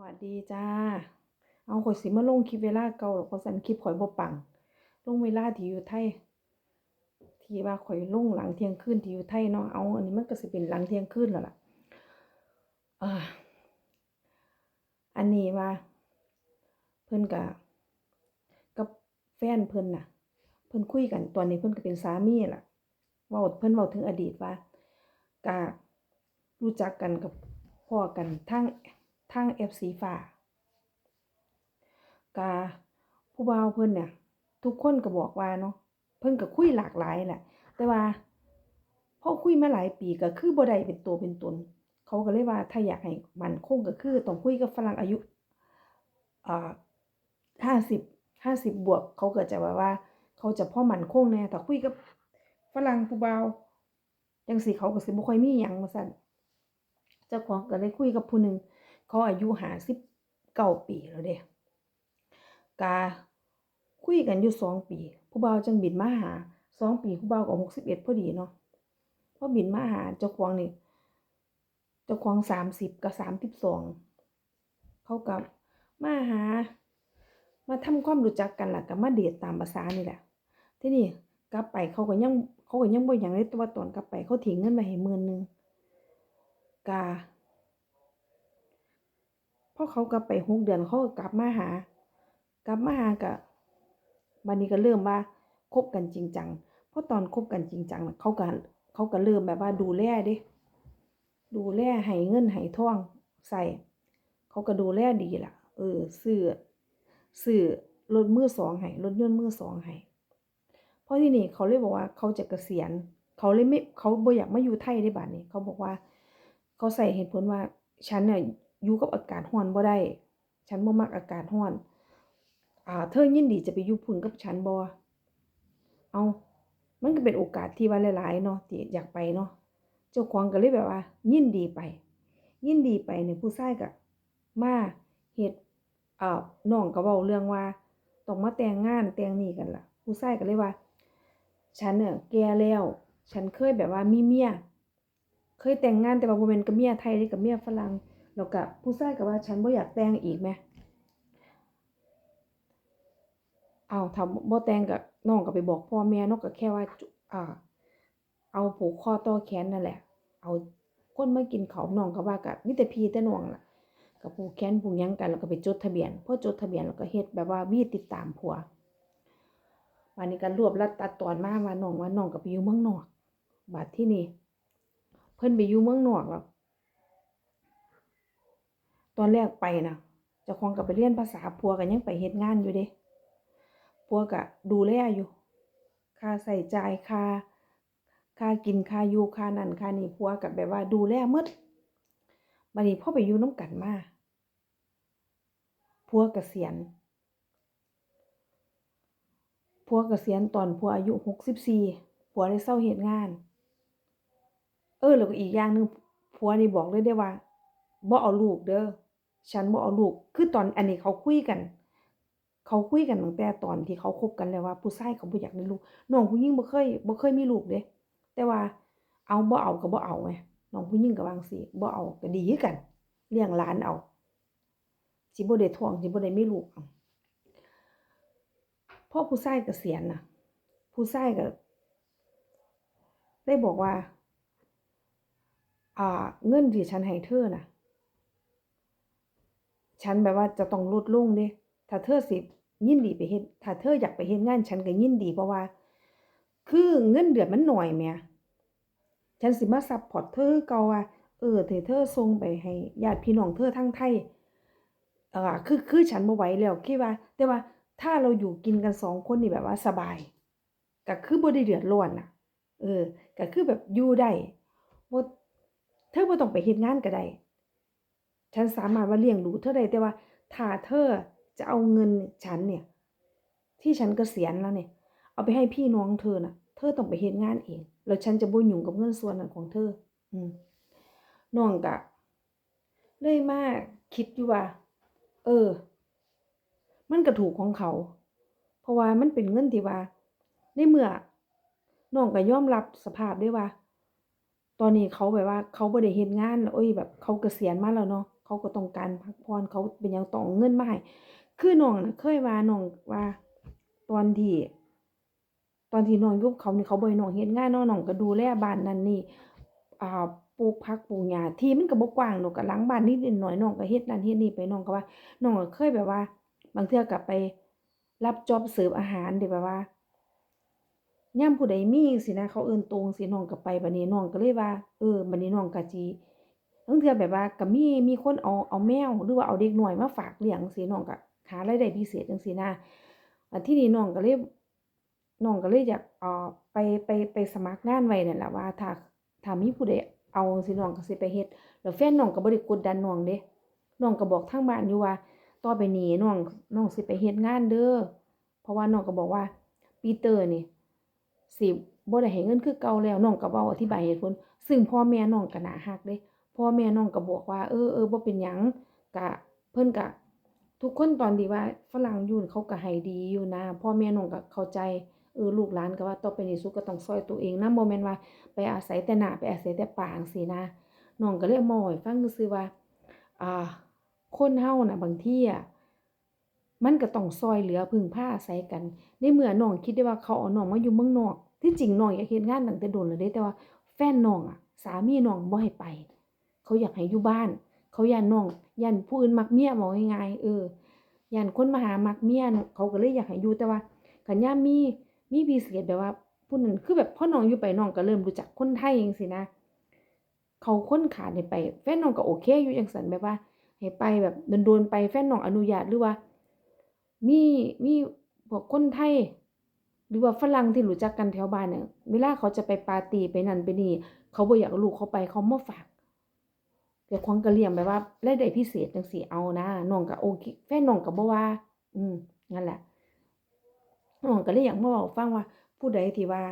วัสดีจ้า เอาข่อยสิมาลงคลิปเวลาเก่าหรอกเพราะสันคลิปข่อยบ่ปัง ลงเวลาที่อยู่ไทย ที่ว่าข่อยลงหลังเที่ยงคืนที่อยู่ไทยเนาะ เอาอันนี้มันก็สิเป็นหลังเที่ยงคืนแล้วล่ะอันนี้ว่า เพิ่นก็กับแฟนเพิ่นน่ะ เพิ่นคุยกันตอนนี้เพิ่นก็เป็นสามีล่ะว้าเพิ่นเว้าถึงอดีตว่าก็รู้จักกันกับพ่อกันทาง ทาง FC ฟ้ากาผู้บ่าวเพิ่นเนี่ยทุกคนก็บอกว่าเนาะเพิ่นก็คุยหลากหลายแหละ แต่ว่าพอคุยมาหลายปีก็คือบ่ได้เป็นตัวเป็นตน เขาก็เลยว่าถ้าอยากให้มันคงก็คือต้องคุยกับฝรั่งอายุอ่าห้าสิบห้าสิบบวก เขาเก็จะว่าว่า เขาจะพ่อมันคงแน่แต่คุยกับฝรั่งผู้บ่าวจังสิเขาก็สิบ่ค่อยมีหยังว่าซั่นเจ้าของก็เลยคุยกับผู้หนึ่ง เขาอายุ59ปีแล้วเด้กาคุยกันอยู่สองปี ผู้เบ่าจังบินมาหาสองปีผู้เบ่าวก็61พอดีเนาะพอบินมาหาเจ้าของนี่เจ้าของ30กับ32เขาก็มาหา มาทำความรู้จักกันล่ะก็มาเดทตามภาษานี่แหละ ทีนี้กลับไปเขาก็ยังเขาก็ยังบ่หยังเลยแต่ว่าตอนกลับไปเขาทิ้งเงินไว้ให้หมื่นหนึ่งกา อเขากลับไปหกเดือนเขาก็กลับมาหา กลับมาหาก็บัดนี้ก็เริ่มว่าคบกันจริงจังเพราะตอนคบกันจริงจังน่ะเขาก็เขาก็เริ่มแบบว่าดูแลเด้ดูแลให้เงินให้ท่องใส่เขาก็ดูแลดีล่ะ เออซื้อซื้อรถมือสองให้รถยนต์มือสองให้เพราะที่นี่เขาเลยบอกว่าเขาจะเกษียณ เขาเลยไม่เขาบ่อยากมาอยู่ไทยได้บัดนี้ เขาบอกว่า เขาใส่เหตุผลว่าฉันน่ะ อยู่กับอากาศร้อนบ่ได้ ฉันบ่มักอากาศร้อน อ่า เธอยินดีจะไปอยู่พุ่นกับฉันบ่เอามันก็เป็นโอกาสที่ว่าหลายๆเนาะที่อยากไปเนาะเจ้าของก็เลยแบบว่า ยินดีไป ยินดีไปเนี่ยผู้ชายก็มาเฮ็ดอ่าน้องก็เว้าเรื่องว่าต้องมาแต่งงานแต่งนี่กันล่ะ ผู้ชายก็เลยว่า ฉันเนี่ยแก่แล้ว ฉันเคยแบบว่ามีเมีย เคยแต่งงานแต่ว่าบ่แม่นกับเมียไทยกับเมียฝรั่ง แล้วก็ผู้ชายก็ว่าฉันบ่อยากแต่งอีกแหมอ้าวถ้าบ่แต่งก็น้องก็ไปบอกพ่อแม่เนาะก็แค่ว่าจุอ่า เอาผูกคอต่อแขนนั่นแหละ เอาคนมากินเขาน้องก็ว่าก็มีแต่พี่แต่น้องล่ะก็ผูกแขนผูกยังกันแล้วก็ไปจดทะเบียนพอจดทะเบียนแล้วก็เฮ็ดแบบว่าวีติดตามผัววันนี้ก็รวบรัดตัดตอนมาว่าน้องว่าน้องก็ไปอยู่เมืองนอกบัดที่นี่เพิ่นไปอยู่เมืองนอกแล้ว ตอนแรกไปนะเจ้าของก็ไปเรียนภาษาผัวก็ยังไปเฮ็ดงานอยู่เด้ผัวก็ดูแลอยู่ ค่าใช้จ่ายค่าค่ากินค่าอยู่ค่านั่นค่านี่ผัวก็แบบว่าดูแลหมดบัดนี้พ่อไปอยู่น้ำกันมาผัวเกษียณผัวเกษียณตอนผัวอายุ64ผัวได้เซาเฮ็ดงาน เออแล้วก็อีกอย่างหนึงผัวนี่บอกเลยได้ว่าบ่เอาลูกเด้อ ฉันบ่เอาลูก คือตอนอันนี้เขาคุยกัน เขาคุยกันตั้งแต่ตอนที่เขาคบกันแล้วว่า ผู้ชายเขาบ่อยากได้ลูกน้องผู้หญิงบ่เคยบ่เคยมีลูกเด้แต่ว่าเอาบ่เอาก็บ่เอาไงน้องผู้หญิงก็วางซี้บ่เอาก็ดีกันเลี้ยงหลานเอาสิบ่ได้ท้องสิบ่ได้มีลูกเอาพอผู้ชายเกษียณน่ะ ผู้ชายก็ได้บอกว่า อ่า เงินที่ฉันให้เธอน่ะ ฉันแบบว่าจะต้องลดลงเด้ถ้าเธอสิยินดีไปเฮ็ดถ้าเธออยากไปเฮ็ดงานฉันก็ยินดีเพราะว่า คือเงินเดือนมันหน้อยแหมฉันสิมาซัปพอร์ตเธอเก่าว่าเออถ้าเธอส่งไปให้ญาติพี่น้องเธอทางไทยเออคือคือฉันบ่ไหวแล้วคิดว่า แต่ว่าถ้าเราอยู่กินกันสองคนนี่แบบว่าสบายก็คือบ่ได้เดือดร้อนน่ะ เออก็คือแบบอยู่ได้บ่เธอบ่ต้องไปเฮ็ดงานก็ได้ ฉันสามารถว่าเลี้ยงดูเธอได้แต่ว่าถ้าเธอจะเอาเงินฉันเนี่ย ที่ฉันเกษียณแล้วเนี่ย เอาไปให้พี่น้องเธอน่ะ เธอต้องไปเฮ็ดงานเอง แล้วฉันจะบ่ยุ่งกับเงินส่วนนั้นของเธอ อืมน้องก็เลยมากคิดอยู่ว่า เออ มันก็ถูกของเขา เพราะว่ามันเป็นเงินที่ว่าในเมื่อน้องก็ยอมรับสภาพได้ว่า ตอนนี้เขาแบบว่า เขาบ่ได้เฮ็ดงานแล้วโอ้ยแบบ เขาเกษียณมาแล้วเนาะ เขาก็ต้องการพักผ่อนเขาเป็นยังต้องเงินมาให้คือน้องนะเคยว่าน้องว่า ตอนที่ตอนที่น้องยู่กับเขานี่เขาบ่ให้น้องเฮ็ดงานเนาะน้องก็ดูแลบ้านนั่นนี่อ่าปลูกผักปลูกหญ้าที่มันก็บ่กว้างดอกก็หลังบ้านนิดหน่อยน้องก็เฮ็ดนั่นเฮ็ดนี่ไปน้องก็ว่าน้องก็เคยแบบว่า บางเทื่อก็ไปรับจอบเสิร์ฟอาหารที่แบบว่ายามผู้ใดมีจังซี้นะเขาเอิ้นตจังซี้น้องก็ไปบัดนี้น้องก็เลยว่า เออบัดนี้น้องก็สิางเทื่อแบบว่าก็มีมีคนเอาเอาแมวหรือว่าเอาเด็กหน้อยมาฝากเลี้ยงจังซี้น้องก็หารายได้พิเศษจังซี้นะที่นี้น้องก็เลยน้องก็เลยอยากเอ่อไปไปไปสมัครงานไว้นั่นล่ะว่าถ้าถ้ามีผู้ใดเอาจังซี่น้องก็สิไปเฮ็ดแล้วแฟนน้องก็บ่ได้กดดันน้องเดะน้องก็บอกทางบ้านอยู่ว่าต่อไปนี้น้องน้องสิไปเฮ็ดงานเด้อเพราะว่าน้องก็บอกว่าปีเตอร์นี่สิบ่ได้ให้เงินคือเก่าแล้วน้องก็เว้าอธิบายเหตุผลซึ่งพ่อแม่น้องก็น่ารักเดะ พ่อแม่น้องก็บอกว่า เออเออบ่เป็นหยังก็เพิ่นก็ทุกคนตอนที่ว่าฝรั่งยู่เขาก็ให้ดีอยู่นะพ่อแม่น้องก็เข้าใจเออลูกหลานก็ว่าต่อไปนี้สุก็ต้องซอยตัวเองนะบ่แม่นว่า ไปอาศัยแต่หน้าไปอาศัยแต่ปากจังซี่นะน้องก็เลยมาเว้าให้ฟังซื่อว่าอ่าคนเฮาน่ะบางทีอะมันก็ต้องซอยเหลือพึ่งพาอาศัยกันในเมื่อน้องคิดได้ว่าเขาเอาน้องมาอยู่เมืองนอก ที่จริงน้องอยากเฮ็ดงานตั้งแต่โดนแล้วเด้แต่ว่าแฟนน้องอะสามีน้องบ่ให้ไป เขาอยากให้อยู่บ้าน เขาย้านน้องย้านผู้อื่นมักเมียเว้าง่ายๆเออย่านคนมาหามักเมียเขาก็เลยอยากให้อยู่แต่ว่าคันย่ามีมีพิเศษแบบว่าผู้นั้นคือแบบพ่อน้องอยู่ไปน้องก็เริ่มรู้จักคนไทยจังซี่นะเขาค้นขาดไปแฟนน้องก็โอเคอยู่จังซั่นแบบว่าให้ไปแบบโดนๆไปแฟนน้องอนุญาตหรือว่า มีมีพวกคนไทยหรือว่าฝรั่งที่รู้จักกันแถวบ้านเนี่ยเวลาเขาจะไปปาร์ตี้ไปนั่นไปนี่ เขาบ่อยากลูกเขาไปเขามาฝาก แต่ของกะเหรี่ยงแบบว่ารายได้พิเศษจังซี่เอานะน้องก็โอเคแฟนน้องก็บ่ว่า อืมนั่นแหละน้องก็เลยอยากมาเว้าฟังว่า ผู้ใดที่ว่า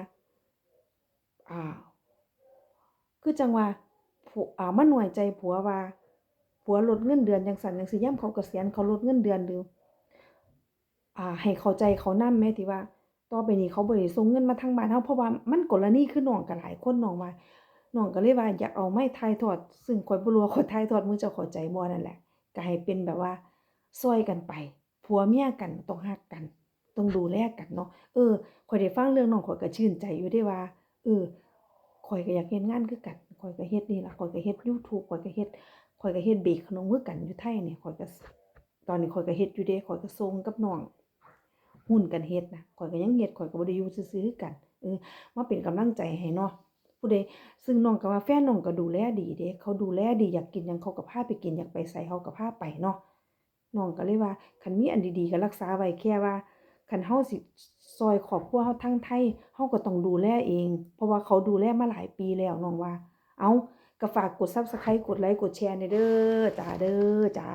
อ่า คือจังว่าผัวอ่ามาน้อยใจผัวว่า ผัวลดเงินเดือนจังซั่นจังซี้ยามเขาเกษียณเขาลดเงินเดือนหรืออ่า ให้เข้าใจเขานำแหมที่ว่าต่อไปนี้เขาบ่ได้ส่งเงินมาทางบ้านเฮาเพราะว่ามันกรณีคือน้องก็หลายคนน้องว่า น้องก็เลยว่าอยากเอาไม้ถ่ายทอด ซึ่งข้อยบ่รู้ว่าข้อยถ่ายทอดมือเจ้าเข้าใจบ่นั่นแหละ ก็ให้เป็นแบบว่าซอยกันไป ผัวเมียกันต้องรักกัน ต้องดูแลกันเนาะ เออข้อยได้ฟังเรื่องน้องข้อยก็ชื่นใจอยู่เดะว่า เออข้อยก็อยากเฮ็ดงานคือกันข้อยก็เฮ็ดนี่ล่ะข้อยก็เฮ็ดยูทูบข้อยก็เฮ็ดข้อยก็เฮ็ดเบรกขนมคือกันอยู่ไทยเนี่ยข้อยก็ตอนนี้ข้อยก็เฮ็ดอยู่เดะข้อยก็ส่งกับน้องหุ้นกันเฮ็ดนะข้อยก็ยังเฮ็ดข้อยก็บ่ได้อยู่ซื่อๆกัน เออมาเป็นกำลังใจให้เนาะ ผู้ใดซึ่งน้องก็ว่าแฟนน้องก็ดูแลดีเด้เขาดูแลดีอยากกินยังเขาก็พาไปกินอยากไปไสเขาก็พาไปเนาะน้องก็เลยว่าคันมีอันดีๆก็รักษาไว้แค่ว่าคันเฮาสิซอยครอบครัวเฮาทั้งไทยเฮาก็ต้องดูแลเอง เพราะว่าเขาดูแลมาหลายปีแล้วน้องว่า เอาก็ฝากกด Subscribe กดไลค์กดแชร์หน่อยเด้อจ้าเด้อจ้า